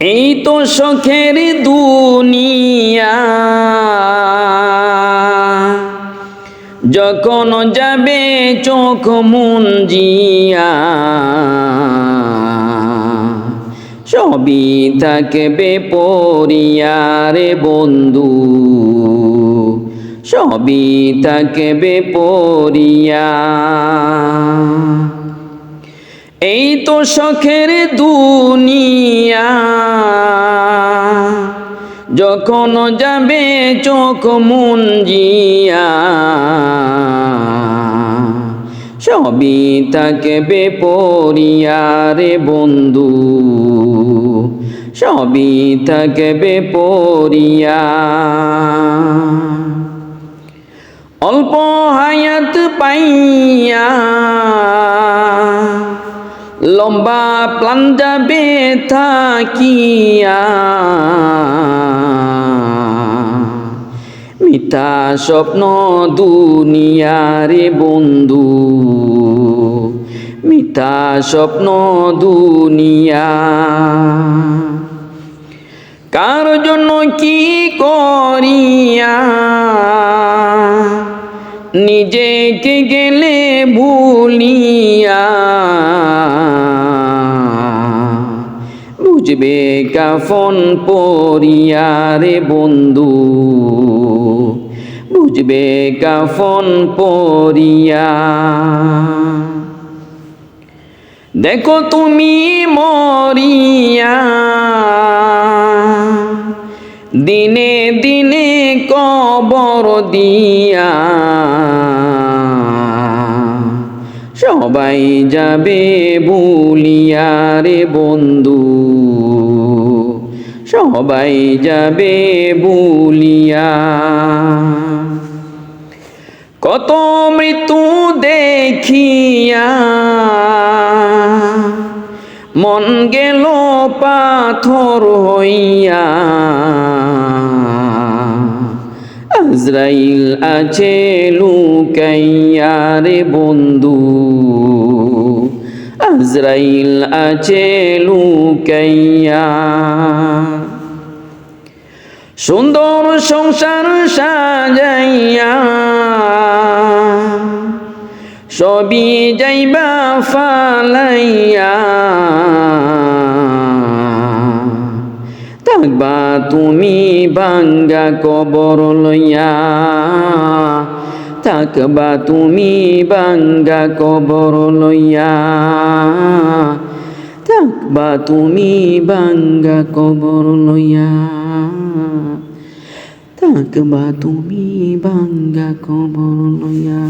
এই তো শখের দুনিয়া। যখন যাবে চোখ মুঞ্জিয়া, সবই থাকবে পরিয়ারে বন্ধু। সবই থাকবে পরিয়া। এই তো শখের দুনিয়া। যখন যাবে চোখ মুঞ্জিয়া, সবই থাকবে পরিয়ারে বন্ধু। সবই থাকবে পরিয়া। অল্প হায়াত পাইয়া লম্বা প্লান যাবে থাকিয়া। মিথ্যা স্বপ্ন দুনিয়ারে বন্ধু। মিথ্যা স্বপ্ন দুনিয়া। কার জন্য কি করিয়া? নিজেকে গেলে ভুলিয়া। বুঝবে কাফন পরিয়ারে বন্ধু। বুঝবে কাফন পরিয়া। দেখো তুমি মরিয়া। দিনে দিনে কবর দিয়া। সবাই যাবে ভুলিয়া রে বন্ধু। সবাই যাবে ভুলিয়া কত মৃত্যু দেখিয়া মন গেল পাথর হইয়া। আজরাইল আছে লুকাইয়া রে বন্ধু। আজরাইল আছে লুকাইয়া। সুন্দর সংসার সাজাইয়া সবই যাইবা ফালাইয়া। থাকবা তুমি বাঙ্গা কবর লইয়া। থাকবা তুমি বাঙ্গা কবর লইয়া। থাকবা তুমি বাঙ্গা কবর লইয়া। থাকবা তুমি বাঙ্গা কবর লইয়া।